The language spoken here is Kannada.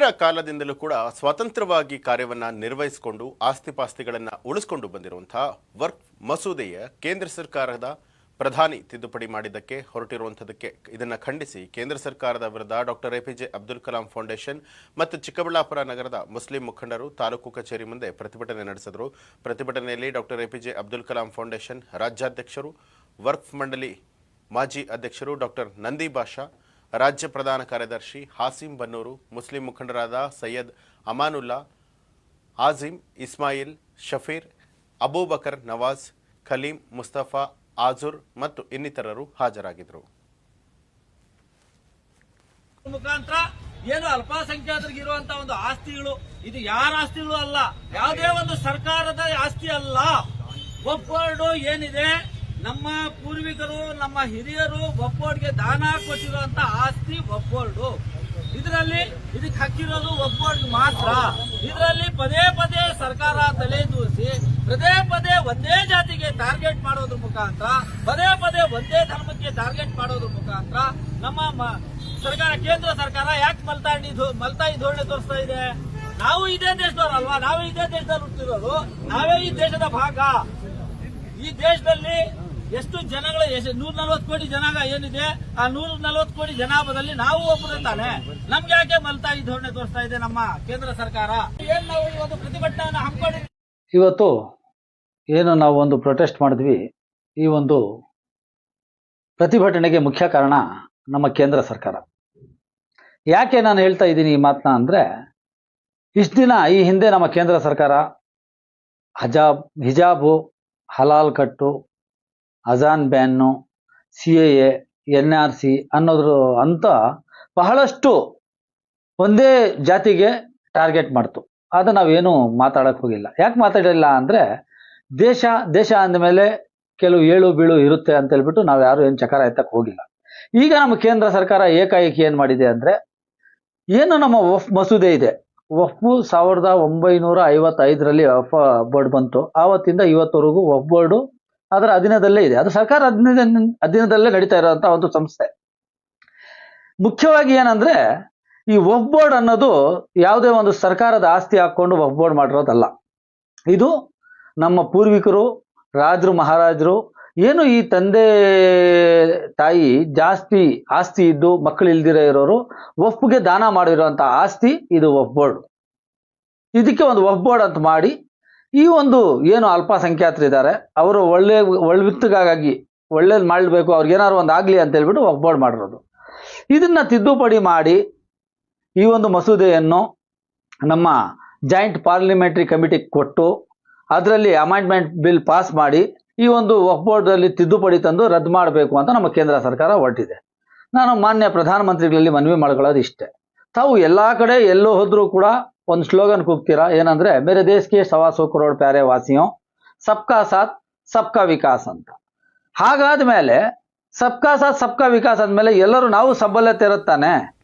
ಹಿರಿಯರ ಕಾಲದಿಂದಲೂ ಕೂಡ ಸ್ವತಂತ್ರವಾಗಿ ಕಾರ್ಯವನ್ನ ನಿರ್ವಹಿಸಿಕೊಂಡು ಆಸ್ತಿಪಾಸ್ತಿಗಳನ್ನ ಉಳಿಸಿಕೊಂಡು ಬಂದಿರುವಂತಹ ವರ್ಕ್ ಮಸೂದೆಯ ಕೇಂದ್ರ ಸರ್ಕಾರದ ಪ್ರಧಾನಿ ತಿದ್ದುಪಡಿ ಮಾಡಿದ್ದಕ್ಕೆ ಹೊರಟಿರುವಂಥದ್ದಕ್ಕೆ ಇದನ್ನು ಖಂಡಿಸಿ ಕೇಂದ್ರ ಸರ್ಕಾರದ ವಿರುದ್ಧ doctor APJ Abdul Kalam foundation ಮತ್ತು ಚಿಕ್ಕಬಳ್ಳಾಪುರ ನಗರದ ಮುಸ್ಲಿಂ ಮುಖಂಡರು ತಾಲೂಕು ಕಚೇರಿ ಮುಂದೆ ಪ್ರತಿಭಟನೆ ನಡೆಸಿದರು. ಪ್ರತಿಭಟನೆಯಲ್ಲಿ doctor APJ Abdul Kalam foundation ರಾಜ್ಯಾಧ್ಯಕ್ಷರು ವರ್ಕ್ ಮಂಡಳಿ ಮಾಜಿ ಅಧ್ಯಕ್ಷರು ಡಾಕ್ಟರ್ ನಂದಿ ಬಾಷಾ ರಾಜ್ಯ ಪ್ರಧಾನ ಕಾರ್ಯದರ್ಶಿ ಹಾಸಿಂ ಬನ್ನೂರು, ಮುಸ್ಲಿಂ ಮುಖಂಡರಾದ ಸೈಯದ್ ಅಮಾನುಲ್ಲಾ ಆಜಿಮ್ ಇಸ್ಮಾಯಿಲ್, ಶಫೀರ್, ಅಬೂಬಕರ್ ನವಾಜ್, ಖಲೀಂ ಮುಸ್ತಫಾ, ಆಜುರ್ ಮತ್ತು ಇನ್ನಿತರರು ಹಾಜರಾಗಿದ್ದರು. ಮುಖಾಂತರ ಏನು ಅಲ್ಪಸಂಖ್ಯಾತರಿಗೆ ಇರುವಂತಹ ಒಂದು ಆಸ್ತಿಗಳು, ಇದು ಯಾರ ಆಸ್ತಿಗಳು ಅಲ್ಲ, ಯಾವುದೇ ಒಂದು ಸರ್ಕಾರದ ಆಸ್ತಿ ಅಲ್ಲ. ಒಬ್ಬರ್ಡು ಏನಿದೆ? ನಮ್ಮ ಪೂರ್ವಿಕರು, ನಮ್ಮ ಹಿರಿಯರು ಒಬ್ಬೋರ್ಡ್ಗೆ ದಾನ ಕೊಟ್ಟಿರುವಂತ ಆಸ್ತಿ ಒಬ್ಬೋರ್ಡು ಇದರಲ್ಲಿ ಇದಕ್ಕೆ ಹಕ್ಕಿರೋದು ಒಬ್ಬೋರ್ಡ್ ಮಾತ್ರ. ಇದರಲ್ಲಿ ಪದೇ ಪದೇ ಸರ್ಕಾರ ತಲೆ ದೂರಿಸಿ, ಪದೇ ಪದೇ ಒಂದೇ ಜಾತಿಗೆ ಟಾರ್ಗೆಟ್ ಮಾಡೋದ್ರ ಮುಖಾಂತರ, ಪದೇ ಪದೇ ಒಂದೇ ಧರ್ಮಕ್ಕೆ ಟಾರ್ಗೆಟ್ ಮಾಡೋದ್ರ ಮುಖಾಂತರ ನಮ್ಮ ಸರ್ಕಾರ, ಕೇಂದ್ರ ಸರ್ಕಾರ ಯಾಕೆ ಮಲ್ತಾಯಿ ಧೋ- ಮಲ್ತಾಯಿ ಧೋರಣೆ ತೋರಿಸ್ತಾ ಇದೆ. ನಾವು ಇದೇ ದೇಶದವರಲ್ವಾ ನಾವು ಇದೇ ದೇಶದಲ್ಲಿ ಹುಟ್ಟಿರೋದು. ನಾವೇ ಈ ದೇಶದ ಭಾಗ. ಈ ದೇಶದಲ್ಲಿ ಎಷ್ಟು ಜನಗಳ ನೂರ ನಲ್ವತ್ತು ಕೋಟಿ ಜನಾಂಗ ಏನಿದೆ, ಆ ನೂರ ನಲ್ವತ್ತು ಕೋಟಿ ಜನಾಭದಲ್ಲಿ ನಾವು ಒಬ್ಬರು ತಾನೆ ನಮ್ಗೆ ಯಾಕೆ ಮಲ್ತಾಯಿ ಧೋರಣೆ ತೋರಿಸ್ತಾ ಇದೆ ನಮ್ಮ ಕೇಂದ್ರ ಸರ್ಕಾರ? ಏನ್ ನಾವು ಇವತ್ತು ಒಂದು ಪ್ರತಿಭಟನೆಯನ್ನು ಹಮ್ಮಿಕೊಂಡಿದ್ದೀವಿ ಇವತ್ತು ಏನು ನಾವು ಒಂದು ಪ್ರೊಟೆಸ್ಟ್ ಮಾಡಿದ್ವಿ, ಈ ಒಂದು ಪ್ರತಿಭಟನೆಗೆ ಮುಖ್ಯ ಕಾರಣ ನಮ್ಮ ಕೇಂದ್ರ ಸರ್ಕಾರ. ಯಾಕೆ ನಾನು ಹೇಳ್ತಾ ಇದ್ದೀನಿ ಈ ಮಾತನ್ನ ಅಂದರೆ, ಇಷ್ಟು ದಿನ ಈ ಹಿಂದೆ ನಮ್ಮ ಕೇಂದ್ರ ಸರ್ಕಾರ ಹಜಾಬ್ ಹಿಜಾಬು, ಹಲಾಲ್ ಕಟ್ಟು ಅಜಾನ್ ಬ್ಯಾನ್ನು, C A N R C ಅನ್ನೋದ್ರ ಅಂತ ಬಹಳಷ್ಟು ಒಂದೇ ಜಾತಿಗೆ ಟಾರ್ಗೆಟ್ ಮಾಡ್ತು. ಅದು ನಾವೇನು ಮಾತಾಡಕ್ಕೆ ಹೋಗಿಲ್ಲ. ಯಾಕೆ ಮಾತಾಡಿಲ್ಲ ಅಂದರೆ ದೇಶ ದೇಶ ಅಂದಮೇಲೆ ಕೆಲವು ಏಳು ಬೀಳು ಇರುತ್ತೆ ಅಂತ ಹೇಳ್ಬಿಟ್ಟು ನಾವು ಯಾರು ಏನು ಚಕಾರ ಎತ್ತಕ್ಕೆ ಹೋಗಿಲ್ಲ. ಈಗ ನಮ್ಮ ಕೇಂದ್ರ ಸರ್ಕಾರ ಏಕಾಏಕಿ ಏನು ಮಾಡಿದೆ ಅಂದರೆ ಏನು ನಮ್ಮ ವಫ್ ಮಸೂದೆ ಇದೆ. ಒಫ್ ಸಾವಿರದ ಒಂಬೈನೂರ ಐವತ್ತೈದರಲ್ಲಿ ವಫ್ ಬೋರ್ಡ್ ಬಂತು. ಆವತ್ತಿಂದ ಇವತ್ತವರೆಗೂ ವಫ್ ಬೋರ್ಡು ಅದರ ಅಧೀನದಲ್ಲೇ ಇದೆ. ಅದು ಸರ್ಕಾರ ಅಧೀನ ಅಧೀನದಲ್ಲೇ ನಡೀತಾ ಇರುವಂತ ಒಂದು ಸಂಸ್ಥೆ. ಮುಖ್ಯವಾಗಿ ಏನಂದ್ರೆ, ಈ ವಫ್ ಬೋರ್ಡ್ ಅನ್ನೋದು ಯಾವುದೇ ಒಂದು ಸರ್ಕಾರದ ಆಸ್ತಿ ಹಾಕೊಂಡು ವಫ್ ಬೋರ್ಡ್ ಮಾಡಿರೋದಲ್ಲ. ಇದು ನಮ್ಮ ಪೂರ್ವಿಕರು, ರಾಜರು, ಮಹಾರಾಜರು, ಏನು ಈ ತಂದೆ, ತಾಯಿ ಜಾಸ್ತಿ ಆಸ್ತಿ ಇದ್ದು ಮಕ್ಕಳು ಇಲ್ದಿರೋ ಇರೋರು ವಫ್ಗೆ ದಾನ ಮಾಡಿರುವಂತ ಆಸ್ತಿ ಇದು ವಫ್ ಬೋರ್ಡ್ ಇದಕ್ಕೆ ಒಂದು ವಫ್ ಬೋರ್ಡ್ ಅಂತ ಮಾಡಿ ಈ ಒಂದು ಏನು ಅಲ್ಪಸಂಖ್ಯಾತರಿದ್ದಾರೆ, ಅವರು ಒಳ್ಳೆ ಒಳ್ವಿತ್ತಗಾಗಿ ಒಳ್ಳೇದು ಮಾಡಬೇಕು ಅವ್ರಿಗೇನಾದ್ರು ಒಂದು ಆಗಲಿ ಅಂತ ಹೇಳ್ಬಿಟ್ಟು ಬೋರ್ಡ್ ಮಾಡಿರೋದು. ಇದನ್ನ ತಿದ್ದುಪಡಿ ಮಾಡಿ ಈ ಒಂದು ಮಸೂದೆಯನ್ನು ನಮ್ಮ ಜಾಯಿಂಟ್ ಪಾರ್ಲಿಮೆಂಟ್ರಿ ಕಮಿಟಿಗೆ ಕೊಟ್ಟು ಅದರಲ್ಲಿ ಅಮೆಂಡ್ಮೆಂಟ್ ಬಿಲ್ ಪಾಸ್ ಮಾಡಿ ಈ ಒಂದು ವಕ್ಫ್ ಬೋರ್ಡಲ್ಲಿ ತಿದ್ದುಪಡಿ ತಂದು ರದ್ದು ಮಾಡಬೇಕು ಅಂತ ನಮ್ಮ ಕೇಂದ್ರ ಸರ್ಕಾರ ಹೊರಟಿದೆ. ನಾನು ಮಾನ್ಯ ಪ್ರಧಾನಮಂತ್ರಿಗಳಲ್ಲಿ ಮನವಿ ಮಾಡ್ಕೊಳ್ಳೋದು ಇಷ್ಟೇ. ತಾವು ಎಲ್ಲ ಕಡೆ ಎಲ್ಲೋ ಹೋದರೂ ಕೂಡ ಒಂದು ಸ್ಲೋಗನ್ ಕೂಗ್ತೀರಾ? ಏನಂದ್ರೆ, ಮೇರೆ ದೇಶಕ್ಕೆ ಸವಾ ಸೋ ಕರೋಡ್ ಪ್ಯಾರೆ ವಾಸಿಯೋ, ಸಬ್ಕಾ ಸಾಥ್, ಸಬ್ಕಾ ವಿಕಾಸ್ ಅಂತ. ಹಾಗಾದ ಮೇಲೆ ಸಬ್ಕಾ ಸಾಥ್, ಸಬ್ಕಾ ವಿಕಾಸ್ ಆದ್ಮೇಲೆ ಎಲ್ಲರೂ ನಾವು ಸಬಲತೆ ಇರುತ್ತಾನೆ.